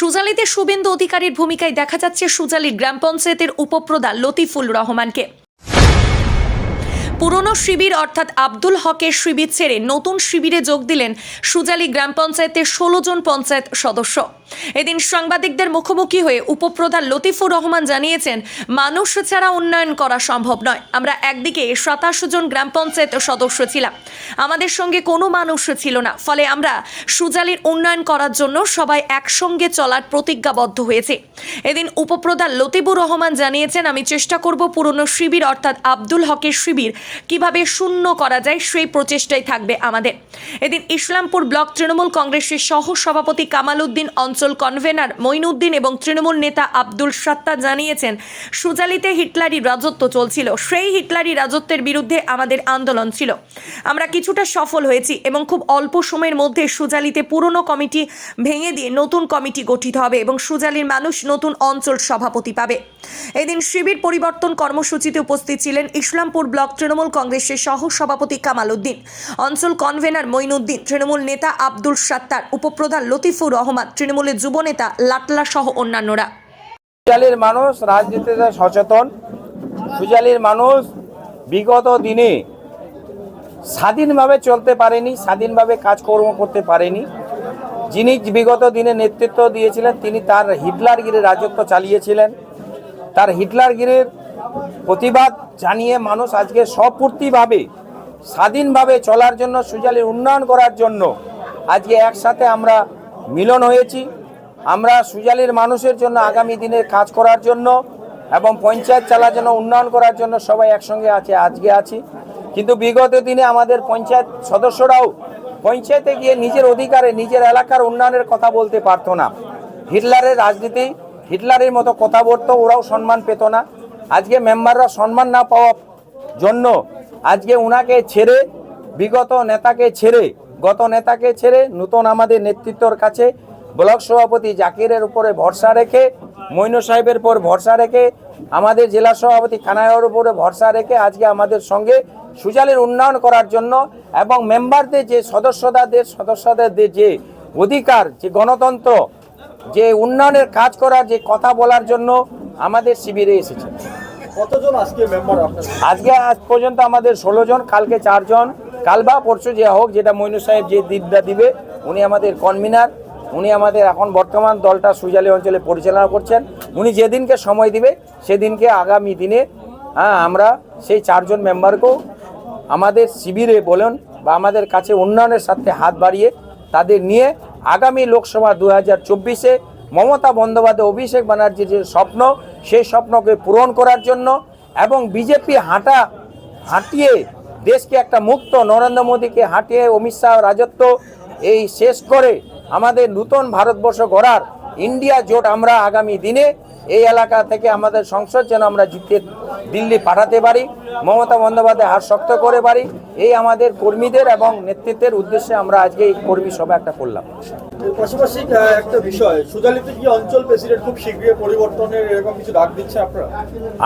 সুজালিতে শুভেন্দু অধিকারীর ভূমিকায় দেখা যাচ্ছে সুজালির গ্রাম পঞ্চায়েতের উপপ্রধান লতিফুল রহমানকে। পুরনো শিবির অর্থাৎ আব্দুল হকের শিবির ছেড়ে নতুন শিবিরে যোগ দিলেন সুজালি গ্রাম পঞ্চায়েতের ষোলো জন পঞ্চায়েত সদস্য। এদিন সাংবাদিকদের মুখোমুখি হয়ে উপপ্রধান লতিফুর রহমান জানিয়েছেন, মানুষ ছাড়া উন্নয়ন করা সম্ভব নয়। আমরা একদিকে সাতাশ জন গ্রাম পঞ্চায়েত সদস্য ছিলাম। আমাদের সঙ্গে কোনো মানুষ ছিল না। ফলে আমরা সুজালির উন্নয়ন করার জন্য সবাই একসঙ্গে চলার প্রতিজ্ঞাবদ্ধ হয়েছে। এদিন উপপ্রধান লতিফুর রহমান জানিয়েছেন, আমি চেষ্টা করব পুরনো শিবির অর্থাৎ আব্দুল হকের শিবির কীভাবে শূন্য করা যায় সেই প্রচেষ্টাই থাকবে আমাদের। এদিন ইসলামপুর ব্লক তৃণমূল কংগ্রেসের সহ সভাপতি কামাল উদ্দিন অঞ্চল কনভেনার মঈনুদ্দিন এবং তৃণমূল নেতা আব্দুল সাত্তার জানিয়েছেন, সুজালিতে হিটলারি রাজত্ব চলছিল। সেই হিটলারি রাজত্বের বিরুদ্ধে আমাদের আন্দোলন ছিল। আমরা কিছুটা সফল হয়েছি এবং খুব অল্প সময়ের মধ্যে সুজালিতে পুরনো কমিটি ভেঙে দিয়ে নতুন কমিটি গঠিত হবে এবং সুজালির মানুষ নতুন অঞ্চল সভাপতি পাবে। এদিন শিবির পরিবর্তন কর্মসূচিতে উপস্থিত ছিলেন ইসলামপুর ব্লক তৃণমূল কংগ্রেসের সহ সভাপতি কামাল উদ্দিন অঞ্চল কনভেনার মঈনুদ্দিন, তৃণমূল নেতা আব্দুল সাত্তার, উপপ্রধান লতিফুর রহমান, তৃণমূলের যুবনেতা লাটলা সহ অন্যান্যরা। মানুষ রাজনীতিতে সচেতন। সুজালির মানুষ বিগত দিনে স্বাধীনভাবে চলতে পারেনি, স্বাধীনভাবে কাজকর্ম করতে পারেনি। যিনি বিগত দিনে নেতৃত্ব দিয়েছিলেন, তিনি তার হিটলারগিরির রাজত্ব চালিয়েছিলেন। তার হিটলারগিরির প্রতিবাদ জানিয়ে মানুষ আজকে স্বপূর্তিভাবে, স্বাধীনভাবে চলার জন্য, সুজালির উন্নয়ন করার জন্য আজকে একসাথে আমরা মিলন হয়েছি। আমরা সুজালির মানুষের জন্য আগামী দিনে কাজ করার জন্য এবং পঞ্চায়েত চালার জন্য, উন্নয়ন করার জন্য সবাই একসঙ্গে আছে, আজকে আছি। কিন্তু বিগত দিনে আমাদের পঞ্চায়েত সদস্যরাও পঞ্চায়েতে গিয়ে নিজের অধিকারে, নিজের এলাকার উন্নয়নের কথা বলতে পারতো না। হিটলারের রাজনীতি, হিটলারের মতো কথা বলতো ওরাও সম্মান পেত না। আজকে মেম্বাররা সম্মান না পাওয়ার জন্য আজকে উনাকে ছেড়ে, বিগত নেতাকে ছেড়ে, গত নেতাকে ছেড়ে নতুন আমাদের নেতৃত্বর কাছে ব্লক সভাপতি জাকিরের উপরে ভরসা রেখে মৈন সাহেবের উপর ভরসা রেখে, আমাদের জেলা সভাপতি কানাইয়ের উপরে ভরসা রেখে আজকে আমাদের সঙ্গে সুজালের উন্নয়ন করার জন্য এবং মেম্বারদের যে সদস্যদের সদস্যদের যে অধিকার, যে গণতন্ত্র, যে উন্নয়নের কাজ করার যে কথা বলার জন্য আমাদের শিবিরে এসেছে। কতজন আজকে মেম্বার আজকে আজ পর্যন্ত আমাদের ষোলো জন, কালকে চারজন কাল বা পরশু যে হোক, যেটা মইনু সাহেব যে দিকটা দিবে, উনি আমাদের কনভিনার উনি আমাদের এখন বর্তমান দলটা সুজালি অঞ্চলে পরিচালনা করছেন। উনি যেদিনকে সময় দিবে, সেদিনকে আগামী দিনে হ্যাঁ আমরা সেই চারজন মেম্বারকেও আমাদের শিবিরে বলেন বা আমাদের কাছে উন্নয়নের সাথে হাত বাড়িয়ে তাদের নিয়ে আগামী লোকসভা দু হাজার চব্বিশে মমতা বন্দ্যোপাধ্যায়, অভিষেক ব্যানার্জির যে স্বপ্ন, সেই স্বপ্নকে পূরণ করার জন্য এবং বিজেপি হাঁটা, হাঁটিয়ে দেশকে একটা মুক্ত নরেন্দ্র মোদীকে হাঁটিয়ে অমিত শাহ রাজত্ব এই শেষ করে আমাদের নূতন ভারতবর্ষ গড়ার ইন্ডিয়া জোট আমরা আগামী দিনে এই এলাকা থেকে আমাদের সংসদ যেন আমরা জিতে দিল্লি পাঠাতে পারি মমতা বন্দ্যোপাধ্যায় হাত শক্ত করে পারি এই আমাদের কর্মীদের এবং নেতৃত্বের উদ্দেশ্যে আমরা আজকে এই কর্মী সভা একটা করলাম। পাশাপাশি একটা বিষয় সুজালিতে কি অঞ্চল প্রেসিডেন্ট খুব শীঘ্রই পরিবর্তনের এরকম কিছু ডাক দিচ্ছে আপনারা?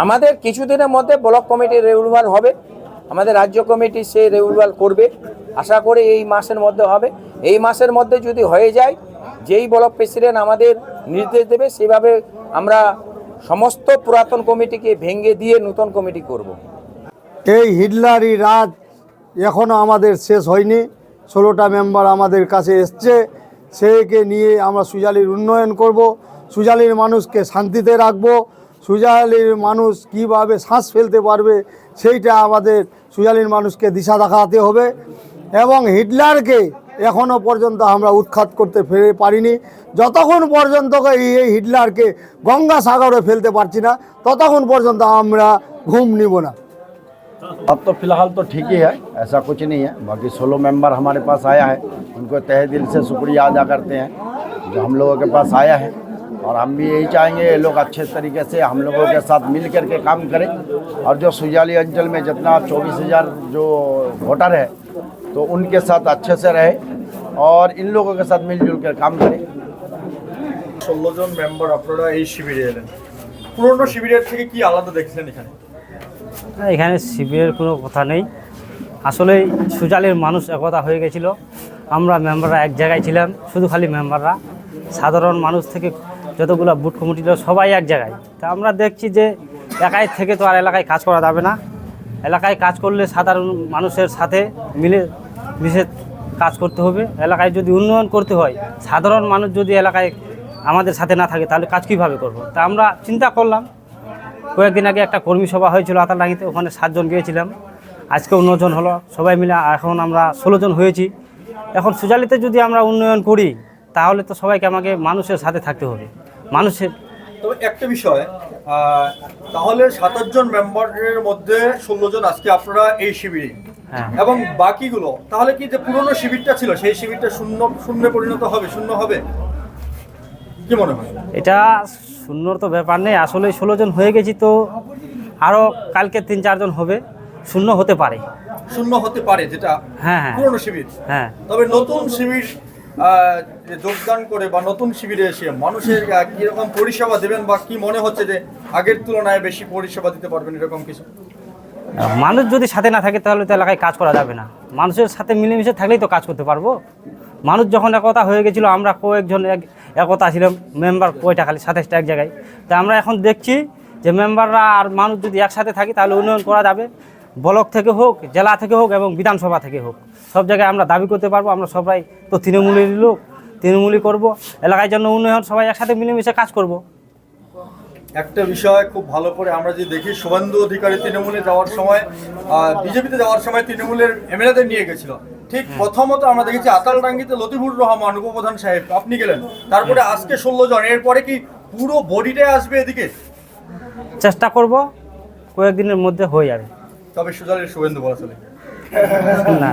আমাদের কিছুদিনের মধ্যে ব্লক কমিটির রেগুলার হবে আমাদের রাজ্য কমিটি সেই রেগুলার করবে আশা করি এই মাসের মধ্যে হবে। এই মাসের মধ্যে যদি হয়ে যায় যেই ব্লক প্রেসিডেন্ট আমাদের নির্দেশ দেবে, সেভাবে আমরা সমস্ত পুরাতন কমিটিকে ভেঙে দিয়ে নতুন কমিটি করব। এই হিটলারি রাজ এখনও আমাদের শেষ হয়নি। ষোলোটা মেম্বার আমাদের কাছে এসছে। সেইকে নিয়ে আমরা সুজালির উন্নয়ন করব। সুজালির মানুষকে শান্তিতে রাখব। সুজালির মানুষ কীভাবে শ্বাস ফেলতে পারবে, সেইটা আমাদের সুজালির মানুষকে দিশা দেখাতে হবে। এবং হিটলারকে এখনও পর্যন্ত আমরা উৎখাত করতে ফেরে পারিনি যতক্ষণ পর্যন্ত এই এই হিটলারকে গঙ্গাসাগরে ফেলতে পারছি না ততক্ষণ পর্যন্ত আমরা ঘুম নিব না अब तो फिलहाल तो ठीक ही है ऐसा कुछ नहीं है बाकी सोलो मेंबर हमारे पास आया है उनको तहे दिल से शुक्रिया अदा करते हैं जो हम लोगों के पास आया है और हम भी यही चाहेंगे ये लोग अच्छे तरीके से हम लोगों के साथ मिल करके काम करें और जो सुजाली अंचल में जितना चौबीस हज़ार जो वोटर है तो उनके साथ अच्छे से रहे और इन लोगों के साथ मिलजुल कर काम करें ষোলো জন মেম্বার আপনারা এই শিবিরে এলেন পুরনো শিবিরের থেকে কি আলাদা দেখছেন এখানে না, এখানে শিবিরের কোনো কথা নেই আসলে সুজালের মানুষ একতা হয়ে গেছিল আমরা মেম্বাররা এক জায়গায় ছিলাম শুধু খালি মেম্বাররা সাধারণ মানুষ থেকে যতগুলো বুট কমিটির সবাই এক জায়গায় তা আমরা দেখছি যে একাই থেকে তো আর এলাকায় কাজ করা যাবে না এলাকায় কাজ করলে সাধারণ মানুষের সাথে মিলে মিশে কাজ করতে হবে। এলাকায় যদি উন্নয়ন করতে হয়, সাধারণ মানুষ যদি এলাকায় আমাদের সাথে না থাকে, তাহলে কাজ কীভাবে করব? তা আমরা চিন্তা করলাম। কয়েকদিন আগে একটা কর্মী সভা হয়েছিল আতালডাঙ্গিতে ওখানে সাতজন গিয়েছিলাম। আজকেও নজন হলো, সবাই মিলে এখন আমরা ষোলো জন হয়েছি। এখন সুজালিতে যদি আমরা উন্নয়ন করি, তাহলে তো সবাইকে আমাকে মানুষের সাথে থাকতে হবে। মানুষের তবে একটা বিষয় তাহলে সাতাশ জন মেম্বারের মধ্যে ষোলো জন আজকে আপনারা এই শিবিরে। এবং বাকিগুলো তাহলে কি যে পুরনো শিবিরটা ছিল সেই শিবিরটা শূন্য শূন্যে পরিণত হবে শূন্য হবে? কি মনে হয়? এটা শূন্যর তো ব্যাপার নেই আসলে ষোলো জন হয়ে গেছি তো আরও কালকে তিন চারজন হবে শূন্য হতে পারে। শূন্য হতে পারে যেটা হ্যাঁ হ্যাঁ। পুরনো শিবির। হ্যাঁ। তবে নতুন শিবির যোগদান করে বা নতুন শিবিরে এসে মানুষের কীরকম পরিষেবা দেবেন বা কি মনে হচ্ছে যে আগের তুলনায় বেশি পরিষেবা দিতে পারবেন এরকম কিছু? মানুষ যদি সাথে না থাকে তাহলে তো এলাকায় কাজ করা যাবে না। মানুষের সাথে মিলেমিশে থাকলেই তো কাজ করতে পারব। মানুষ যখন একতা হয়ে গেছিল, আমরা কয়েকজন এক, একতা ছিলাম মেম্বার কয়টা খালি সাতাশটা এক জায়গায়। তা আমরা এখন দেখছি যে মেম্বাররা আর মানুষ যদি একসাথে থাকি, তাহলে উন্নয়ন করা যাবে। ব্লক থেকে হোক, জেলা থেকে হোক এবং বিধানসভা থেকে হোক। সব জায়গায় আমরা দাবি করতে পারব, আমরা সবাই তো তৃণমূলের লোক, তৃণমূলই করব। এলাকায় জন্য উন্নয়ন সবাই একসাথে মিলেমিশে কাজ করব। একটা বিষয় খুব ভালো করে আমরা যে দেখি শুভেন্দু অধিকারী তৃণমূলে যাওয়ার সময় বিজেপিতে যাওয়ার সময় তৃণমূলের এমএলএদের নিয়ে গেছিল। ঠিক প্রথমত আমরা দেখেছি আতালডাঙ্গিতে লতিফুর রহমান উপপ্রধান সাহেব আপনি গেলেন। তারপরে আজকে ষোলো জন এরপরে কি পুরো বডিটাই আসবে এদিকে? চেষ্টা করব কয়েকদিনের মধ্যে হয়ে যাবে। তবে সুজালের শুভেন্দু বলা চলে। না।